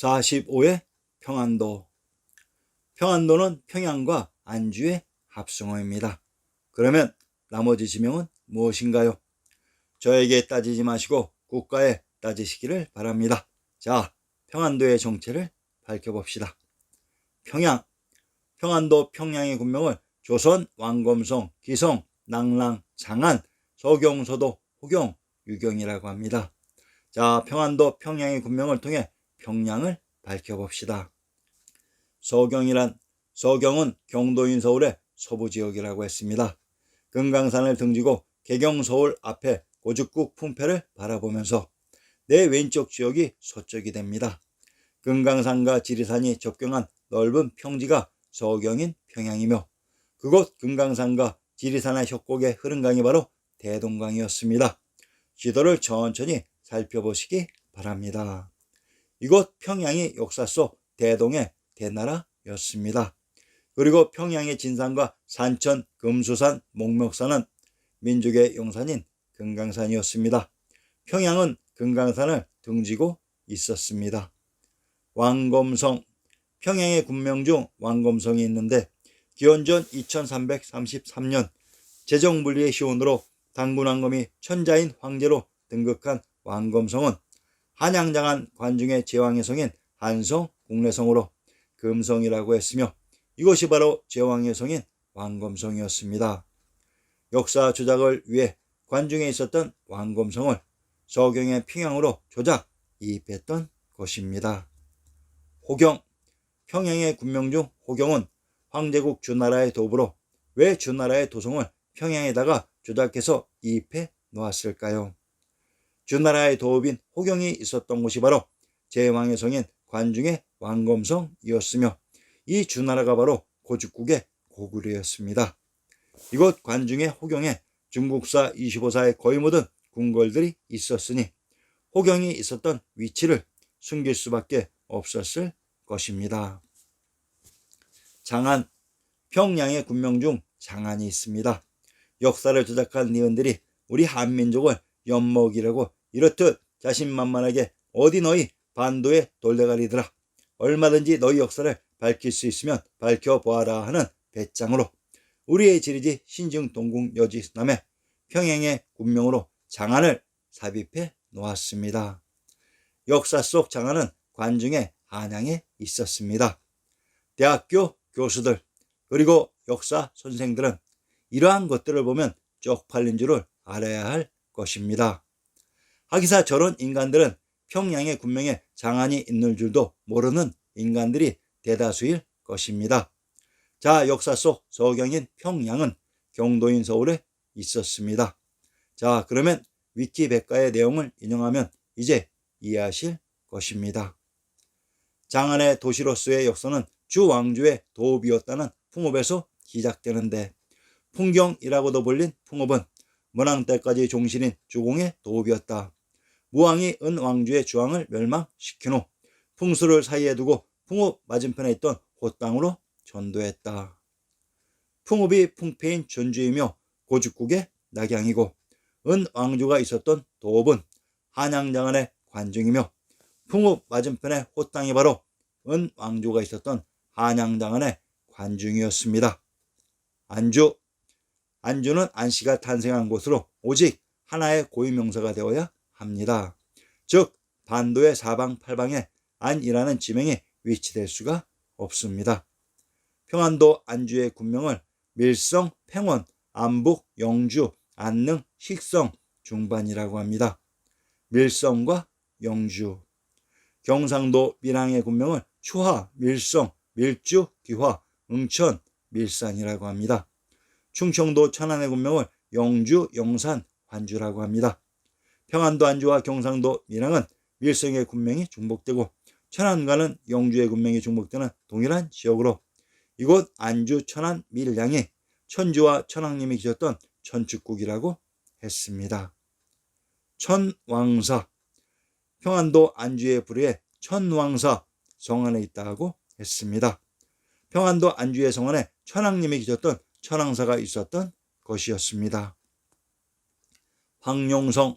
45회 평안도. 평안도는 평양과 안주의 합성어입니다. 그러면 나머지 지명은 무엇인가요? 저에게 따지지 마시고 국가에 따지시기를 바랍니다. 자, 평안도의 정체를 밝혀봅시다. 평양. 평안도 평양의 군명을 조선, 왕검성, 기성, 낭랑, 장안, 서경, 서도, 호경, 유경이라고 합니다. 자, 평안도 평양의 군명을 통해 평양을 밝혀봅시다. 서경이란 서경은 경도인 서울의 서부 지역이라고 했습니다. 금강산을 등지고 개경 서울 앞에 고죽국 풍패를 바라보면서 내 왼쪽 지역이 서쪽이 됩니다. 금강산과 지리산이 접경한 넓은 평지가 서경인 평양이며 그곳 금강산과 지리산의 협곡에 흐른 강이 바로 대동강이었습니다. 지도를 천천히 살펴보시기 바랍니다. 이곳 평양이 역사 속 대동의 대나라였습니다. 그리고 평양의 진산과 산천, 금수산, 목목산은 민족의 용산인 금강산이었습니다. 평양은 금강산을 등지고 있었습니다. 왕검성, 평양의 군명 중 왕검성이 있는데 기원전 2333년 재정분리의 시온으로 당군 왕검이 천자인 황제로 등극한 왕검성은 한양장한 관중의 제왕의 성인 한성 국내성으로 금성이라고 했으며 이것이 바로 제왕의 성인 왕검성이었습니다. 역사 조작을 위해 관중에 있었던 왕검성을 서경의 평양으로 조작 이입했던 것입니다. 호경 평양의 군명 중 호경은 황제국 주나라의 도부로 왜 주나라의 도성을 평양에다가 조작해서 이입해 놓았을까요? 주나라의 도읍인 호경이 있었던 곳이 바로 제왕의 성인 관중의 왕검성이었으며 이 주나라가 바로 고죽국의 고구려였습니다. 이곳 관중의 호경에 중국사 25사의 거의 모든 궁궐들이 있었으니 호경이 있었던 위치를 숨길 수밖에 없었을 것입니다. 장안, 평양의 군명 중 장안이 있습니다. 역사를 조작한 니은들이 우리 한민족을 엿먹이려고 이렇듯 자신만만하게 어디 너희 반도의 돌대가리들아 얼마든지 너희 역사를 밝힐 수 있으면 밝혀보아라 하는 배짱으로 우리의 지리지 신증 동궁 여지남의 평양의 군명으로 장안을 삽입해 놓았습니다. 역사 속 장안은 관중의 한양에 있었습니다. 대학교 교수들 그리고 역사 선생들은 이러한 것들을 보면 쪽팔린 줄을 알아야 할 것입니다. 하기사 저런 인간들은 평양의 군명에 장안이 있는 줄도 모르는 인간들이 대다수일 것입니다. 자, 역사 속 서경인 평양은 경도인 서울에 있었습니다. 자, 그러면 위키백과의 내용을 인용하면 이제 이해하실 것입니다. 장안의 도시로서의 역사는 주 왕조의 도읍이었다는 풍업에서 시작되는데 풍경이라고도 불린 풍업은 문왕 때까지 종신인 주공의 도읍이었다. 무왕이 은 왕주의 주왕을 멸망시킨 후 풍수를 사이에 두고 풍읍 맞은편에 있던 호땅으로 전도했다. 풍읍이 풍패인 전주이며 고죽국의 낙양이고 은 왕주가 있었던 도읍은 한양장안의 관중이며 풍읍 맞은편의 호땅이 바로 은 왕조가 있었던 한양장안의 관중이었습니다. 안주 안주는 안씨가 탄생한 곳으로 오직 하나의 고유명사가 되어야 합니다. 즉 반도의 사방팔방에 안이라는 지명이 위치될 수가 없습니다. 평안도 안주의 군명을 밀성, 팽원, 안북, 영주, 안능, 식성, 중반이라고 합니다. 밀성과 영주. 경상도 밀항의 군명을 추하, 밀성, 밀주, 귀화, 응천, 밀산이라고 합니다. 충청도 천안의 군명을 영주, 영산, 관주라고 합니다. 평안도 안주와 경상도 밀항은 밀성의 군명이 중복되고 천안과는 영주의 군명이 중복되는 동일한 지역으로 이곳 안주 천안 밀양이 천주와 천왕님이 계셨던 천축국이라고 했습니다. 천왕사 평안도 안주의 불에 천왕사 성안에 있다고 했습니다. 평안도 안주의 성안에 천왕님이 계셨던 천왕사가 있었던 것이었습니다. 황룡성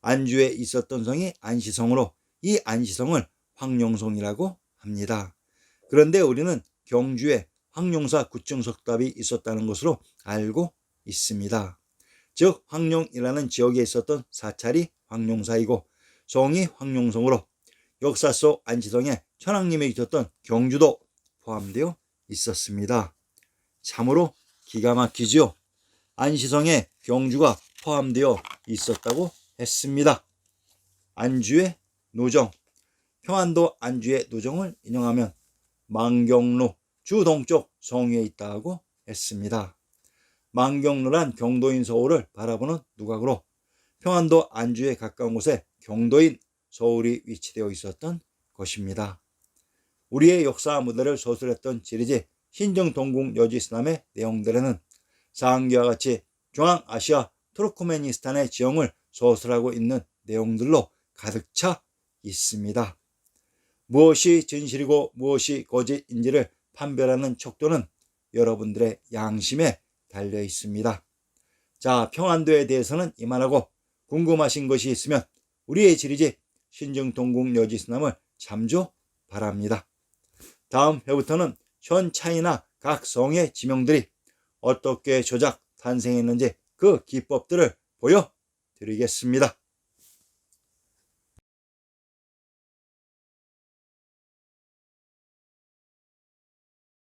안주에 있었던 성이 안시성으로 이 안시성을 황룡성이라고 합니다. 그런데 우리는 경주에 황룡사 구층석답이 있었다는 것으로 알고 있습니다. 즉 황룡이라는 지역에 있었던 사찰이 황룡사이고 성이 황룡성으로 역사 속 안시성에 천황님이 계셨던 경주도 포함되어 있었습니다. 참으로 기가 막히지요. 안시성에 경주가 포함되어 있었다고 했습니다. 안주의 노정, 평안도 안주의 노정을 인용하면 망경로 주동쪽 성위에 있다고 했습니다. 망경로란 경도인 서울을 바라보는 누각으로 평안도 안주에 가까운 곳에 경도인 서울이 위치되어 있었던 것입니다. 우리의 역사 무대를 소설했던 지리지 신정동국 여지스남의 내용들에는 상기와 같이 중앙아시아 투르크메니스탄의 지형을 소설하고 있는 내용들로 가득 차 있습니다. 무엇이 진실이고 무엇이 거짓인지를 판별하는 척도는 여러분들의 양심에 달려 있습니다. 자, 평안도에 대해서는 이만하고 궁금하신 것이 있으면 우리의 지리지 신정동국 여지스남을 참조 바랍니다. 다음 회부터는 현 차이나 각 성의 지명들이 어떻게 조작 탄생했는지 그 기법들을 보여 드리겠습니다.